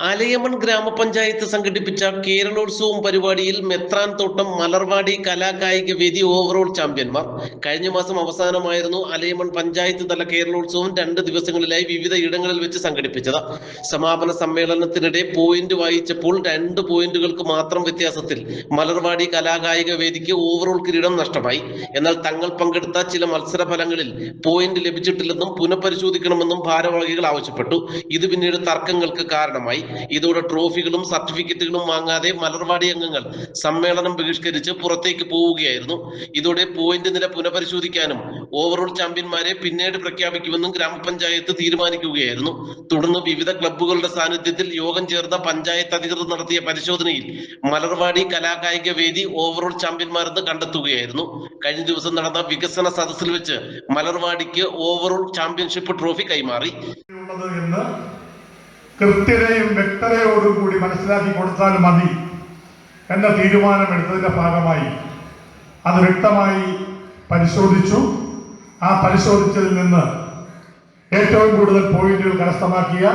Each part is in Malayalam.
അലയമൺ ഗ്രാമപഞ്ചായത്ത് സംഘടിപ്പിച്ച കേരളോത്സവം പരിപാടിയിൽ മെത്രാൻ തോട്ടം മലർവാടി കലാകായിക വേദി ഓവറോൾ ചാമ്പ്യന്മാർ കഴിഞ്ഞ മാസം അവസാനമായിരുന്നു അലയമൺ പഞ്ചായത്ത് തല കേരളോത്സവം രണ്ട് ദിവസങ്ങളിലായി വിവിധ ഇടങ്ങളിൽ വെച്ച് സംഘടിപ്പിച്ചത്. സമാപന സമ്മേളനത്തിനിടെ പോയിന്റ് വായിച്ചപ്പോൾ രണ്ട് പോയിന്റുകൾക്ക് മാത്രം വ്യത്യാസത്തിൽ മലർവാടി കലാകായിക വേദിക്ക് ഓവറോൾ കിരീടം നഷ്ടമായി. എന്നാൽ തങ്ങൾ പങ്കെടുത്ത ചില മത്സര ഫലങ്ങളിൽ പോയിന്റ് ലഭിച്ചിട്ടില്ലെന്നും പുനഃപരിശോധിക്കണമെന്നും ഭാരവാഹികൾ ആവശ്യപ്പെട്ടു. ഇത് പിന്നീട് തർക്കങ്ങൾക്ക് കാരണമായി. ഇതോടെ ട്രോഫികളും സർട്ടിഫിക്കറ്റുകളും വാങ്ങാതെ മലർവാടി അംഗങ്ങൾ സമ്മേളനം ബഹിഷ്കരിച്ച് പുറത്തേക്ക് പോവുകയായിരുന്നു. ഇതോടെ പോയിന്റ് നില പുനഃപരിശോധിക്കാനും ഓവറോൾ ചാമ്പ്യന്മാരെ പിന്നീട് പ്രഖ്യാപിക്കുമെന്നും ഗ്രാമപഞ്ചായത്ത് തീരുമാനിക്കുകയായിരുന്നു. തുടർന്ന് വിവിധ ക്ലബ്ബുകളുടെ സാന്നിധ്യത്തിൽ യോഗം ചേർന്ന പഞ്ചായത്ത് അധികൃതർ നടത്തിയ പരിശോധനയിൽ മലർവാടി കലാകായിക വേദി ഓവറോൾ ചാമ്പ്യന്മാരെന്ന് കണ്ടെത്തുകയായിരുന്നു. കഴിഞ്ഞ ദിവസം നടന്ന വികസന സദസ്സിൽ വെച്ച് മലർവാടിക്ക് ഓവറോൾ ചാമ്പ്യൻഷിപ്പ് ട്രോഫി കൈമാറി. കൃത്യതയും വ്യക്തതയോടും കൂടി മനസ്സിലാക്കി കൊടുത്താൽ മതി എന്ന തീരുമാനമെടുത്തതിന്റെ ഭാഗമായി അത് വ്യക്തമായി പരിശോധിച്ചു. ആ പരിശോധിച്ചതിൽ നിന്ന് ഏറ്റവും കൂടുതൽ പോയിന്റുകൾ കരസ്ഥമാക്കിയ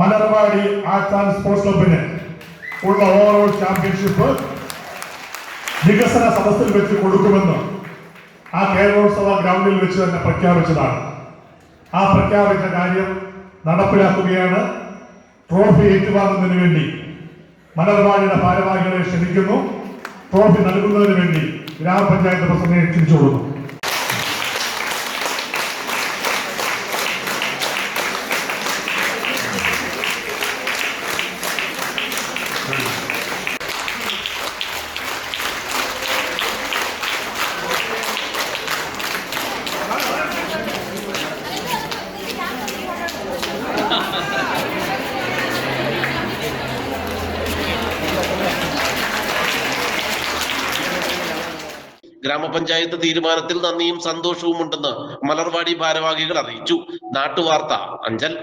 മലർവാടി ആർട്സ് ആൻഡ് സ്പോർട്സ് ക്ലബിന് ഉള്ള ഓവറോൾ ചാമ്പ്യൻഷിപ്പ് വികസന സദസ്സിൽ വെച്ച് കൊടുക്കുമെന്ന് ആ കേരളോത്സവ ഗ്രൗണ്ടിൽ വെച്ച് തന്നെ പ്രഖ്യാപിച്ചതാണ്. ആ പ്രഖ്യാപിച്ച കാര്യം നടപ്പിലാക്കുകയാണ്. ട്രോഫി ഏറ്റുവാങ്ങുന്നതിന് വേണ്ടി മലർവാടിയുടെ ഭാരവാഹികളെ ക്ഷണിക്കുന്നു. ട്രോഫി നൽകുന്നതിന് വേണ്ടി ഗ്രാമപഞ്ചായത്ത് പ്രസിഡന്റിനെ ക്ഷണിച്ചു കൊടുക്കുന്നു ഗ്രാമപഞ്ചായത്ത് തീരുമാനത്തിൽ നന്ദിയും സന്തോഷവും ഉണ്ടെന്ന് മലർവാടി ഭാരവാഹികൾ അറിയിച്ചു. നാട്ടുവാർത്ത അഞ്ചൽ.